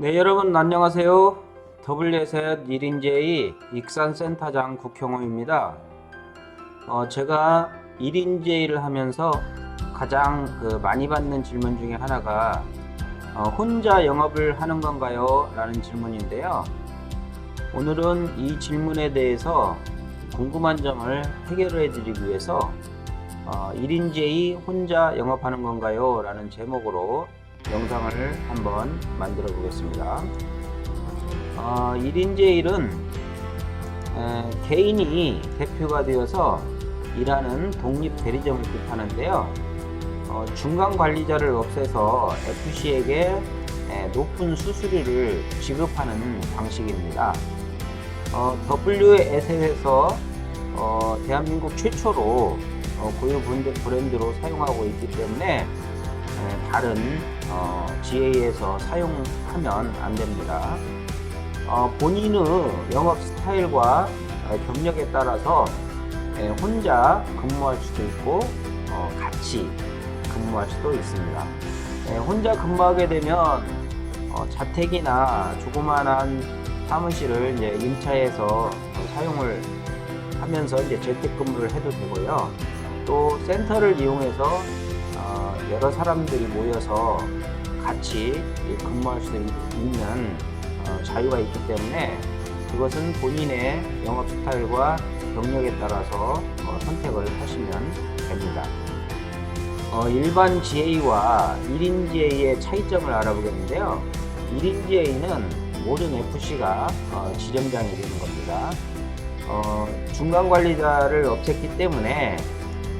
네, 여러분 안녕하세요. WSL 1인제의 익산센터장 국형호입니다. 어, 제가 1인제를 하면서 가장 그 많이 받는 질문 중에 하나가 어, 혼자 영업을 하는 건가요? 라는 질문인데요. 오늘은 이 질문에 대해서 궁금한 점을 해결해 드리기 위해서 어, 1인제의 혼자 영업하는 건가요? 라는 제목으로 영상을 한번 만들어 보겠습니다. 어, 1인 제일은 에, 개인이 대표가 되어서 일하는 독립 대리점을 뜻하는데요. 어, 중간 관리자를 없애서 FC에게 에, 높은 수수료를 지급하는 방식입니다. 어, WS에서 어, 대한민국 최초로 어, 고유 브랜드- 브랜드로 사용하고 있기 때문에 에, 다른 어, GA에서 사용하면 안 됩니다. 어, 본인의 영업 스타일과 어, 경력에 따라서 에, 혼자 근무할 수도 있고 어, 같이 근무할 수도 있습니다. 에, 혼자 근무하게 되면 어, 자택이나 조그만한 사무실을 이제 임차해서 어, 사용을 하면서 이제 재택근무를 해도 되고요. 또 센터를 이용해서 어, 여러 사람들이 모여서 같이 이 근무할 수 있는 어, 자유가 있기 때문에 그것은 본인의 영업 스타일과 경력에 따라서 어, 선택을 하시면 됩니다. 어, 일반 GA와 1인 GA의 차이점을 알아보겠는데요. 1인 GA는 모든 FC가 어, 지점장이 되는 겁니다. 어, 중간 관리자를 없앴기 때문에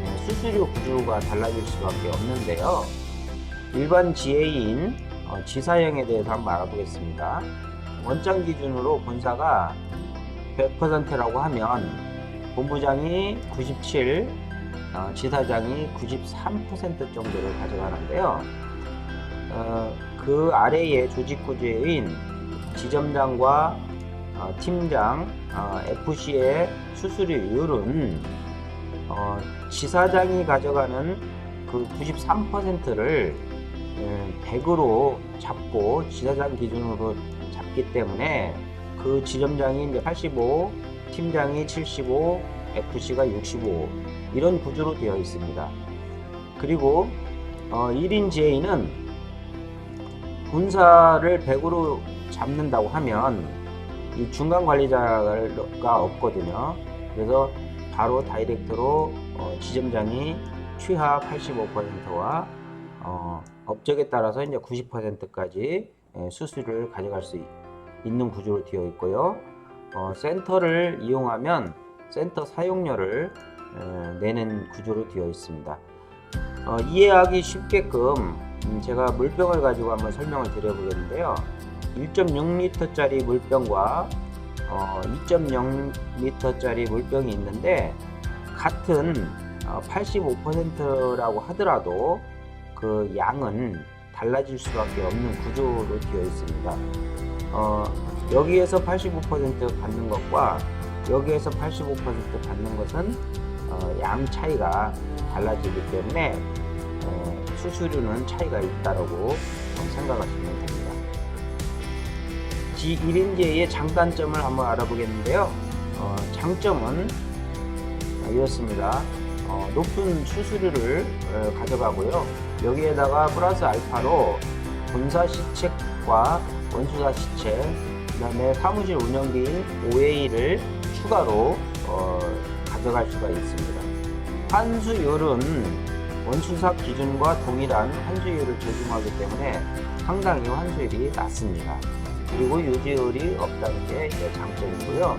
어, 수수료 구조가 달라질 수밖에 없는데요. 일반 GA인 어, 지사형에 대해서 한번 알아보겠습니다. 원장 기준으로 본사가 100%라고 하면 본부장이 97, 어, 지사장이 93% 정도를 가져가는데요. 어, 그 아래의 조직 구조인 지점장과 어, 팀장, 어, FC의 수수료율은 어, 지사장이 가져가는 그 93%를 100으로 잡고 지사장 기준으로 잡기 때문에 그 지점장이 이제 85, 팀장이 75, FC가 65 이런 구조로 되어 있습니다. 그리고 어, 1인 GA는 본사를 100으로 잡는다고 하면 이 중간 관리자가 없거든요. 그래서 바로 다이렉트로 어, 지점장이 취하 85%와 어, 업적에 따라서 이제 90%까지 수수료를 가져갈 수 있, 는 구조로 되어 있고요. 어, 센터를 이용하면 센터 사용료를 에, 내는 구조로 되어 있습니다. 어, 이해하기 쉽게끔 음, 제가 물병을 가지고 한번 설명을 드려보겠는데요. 1.6리터짜리 물병과 어, 2.0리터짜리 물병이 있는데 같은 어, 85%라고 하더라도 그 양은 달라질 수밖에 없는 구조로 되어 있습니다. 어, 여기에서 85% 받는 것과 여기에서 85% 받는 것은 어, 양 차이가 달라지기 때문에 어, 수수료는 차이가 있다고 생각하시면 됩니다. G1인제의 장단점을 한번 알아보겠는데요. 어, 장점은 이렇습니다. 어, 높은 수수료를 어, 가져가고요. 여기에다가 플러스 알파로 본사 시책과 원수사 시책, 그 다음에 사무실 운영비인 OA를 추가로 어, 가져갈 수가 있습니다. 환수율은 원수사 기준과 동일한 환수율을 적용하기 때문에 상당히 환수율이 낮습니다. 그리고 유지율이 없다는 게 이제 장점이고요.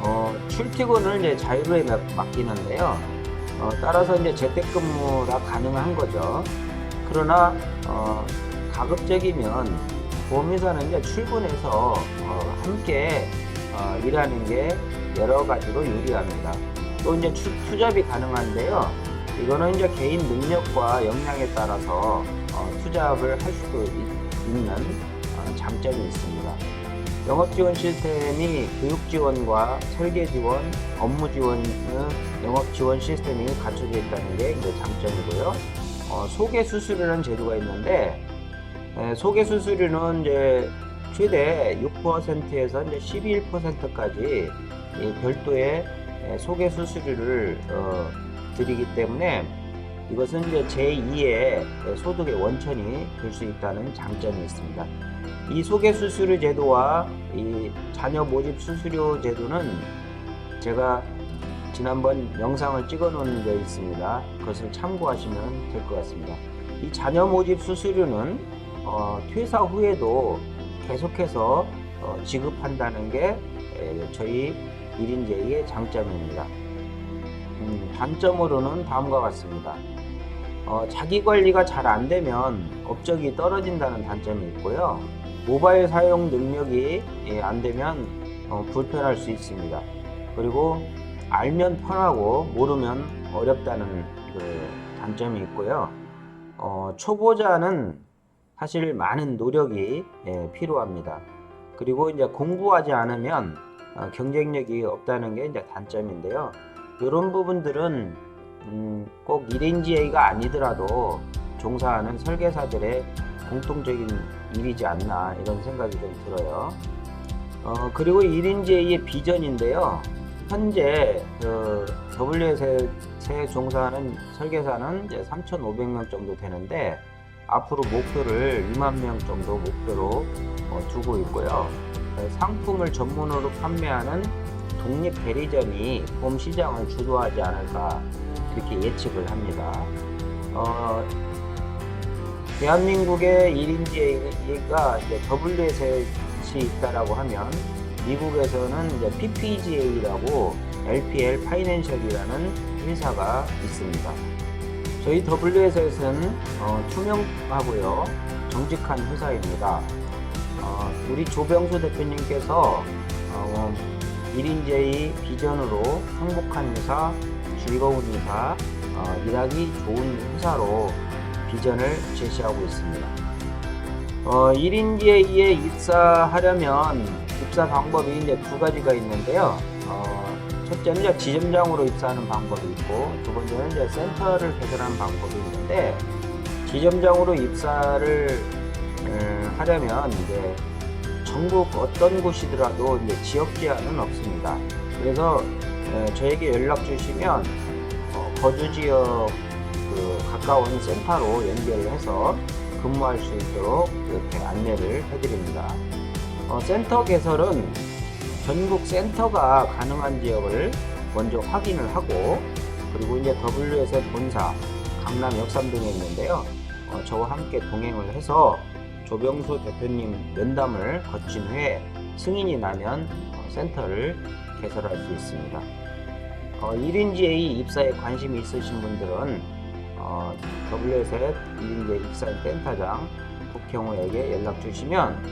어, 출퇴근을 이제 자유로에 맡- 맡기는데요. 어, 따라서 이제 재택근무가 가능한 거죠. 그러나 어, 가급적이면 보험회사는 이제 출근해서 어, 함께 어, 일하는 게 여러 가지로 유리합니다. 또 이제 추- 투잡이 가능한데요. 이거는 이제 개인 능력과 역량에 따라서 어, 투잡을 할 수도 있- 있는 어, 장점이 있습니다. 영업 지원 시스템이 교육 지원과 설계 지원, 업무 지원의 영업 지원 시스템이 갖춰져 있다는 게 이제 장점이고요. 어, 소개 수수료라는 제도가 있는데 에, 소개 수수료는 이제 최대 6%에서 이제 11%까지 별도의 에, 소개 수수료를 어, 드리기 때문에 이것은 이제 제2의 소득의 원천이 될 수 있다는 장점이 있습니다. 이 소개 수수료 제도와 이 자녀 모집 수수료 제도는 제가 지난번 영상을 찍어 놓은 게 있습니다. 그것을 참고하시면 될 것 같습니다. 이 자녀 모집 수수료는 어, 퇴사 후에도 계속해서 어, 지급한다는 게 에, 저희 1인제의 장점입니다. 음, 단점으로는 다음과 같습니다. 어, 자기 관리가 잘 안 되면 업적이 떨어진다는 단점이 있고요. 모바일 사용 능력이 예, 안 되면 어, 불편할 수 있습니다. 그리고 알면 편하고 모르면 어렵다는 그 단점이 있고요. 어, 초보자는 사실 많은 노력이 예, 필요합니다. 그리고 이제 공부하지 않으면 어, 경쟁력이 없다는 게 이제 단점인데요. 이런 부분들은 음, 꼭 1인지A가 아니더라도 종사하는 설계사들의 공통적인 일이지 않나 이런 생각이 좀 들어요. 어, 그리고 1인지A의 비전인데요. 현재 그 WS에 종사하는 설계사는 이제 3,500명 정도 되는데 앞으로 목표를 2만 명 정도 목표로 어, 두고 있고요. 어, 상품을 전문으로 판매하는 독립 대리점이 봄 시장을 주도하지 않을까 그렇게 예측을 합니다. 어, 대한민국의 1인지가 이제 WS이 있다라고 하면 미국에서는 이제 PPGA라고 LPL 파이낸셜이라는 회사가 있습니다. 저희 WS에서는 어, 투명하고요 정직한 회사입니다. 어, 우리 조병수 대표님께서 어, 1인제의 비전으로 행복한 회사, 즐거운 회사, 어, 일하기 좋은 회사로 비전을 제시하고 있습니다. 어, 1인제에 입사하려면 입사 방법이 이제 두 가지가 있는데요. 어, 첫째는 이제 지점장으로 입사하는 방법이 있고, 두 번째는 이제 센터를 개설하는 방법이 있는데, 지점장으로 입사를 음, 하려면 이제 전국 어떤 곳이더라도 이제 지역 제한은 없습니다. 그래서 에, 저에게 연락 주시면 어, 거주 지역 그 가까운 센터로 연결을 해서 근무할 수 있도록 이렇게 안내를 해드립니다. 어, 센터 개설은 전국 센터가 가능한 지역을 먼저 확인을 하고 그리고 이제 WS의 본사 강남 역삼 등에 있는데요. 어, 저와 함께 동행을 해서 조병수 대표님 면담을 거친 후에 승인이 나면 어, 센터를 개설할 수 있습니다. 어, 1인지A 입사에 관심이 있으신 분들은 어, WS의 1인지A 입사 센터장 국형우에게 연락 주시면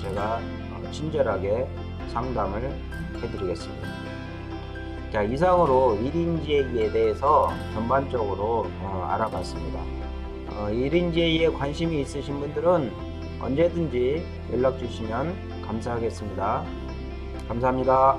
제가 어, 친절하게 상담을 해드리겠습니다. 자, 이상으로 1인지A에 대해서 전반적으로 어, 알아봤습니다. 어, 1인지A에 관심이 있으신 분들은 언제든지 연락 주시면 감사하겠습니다. 감사합니다.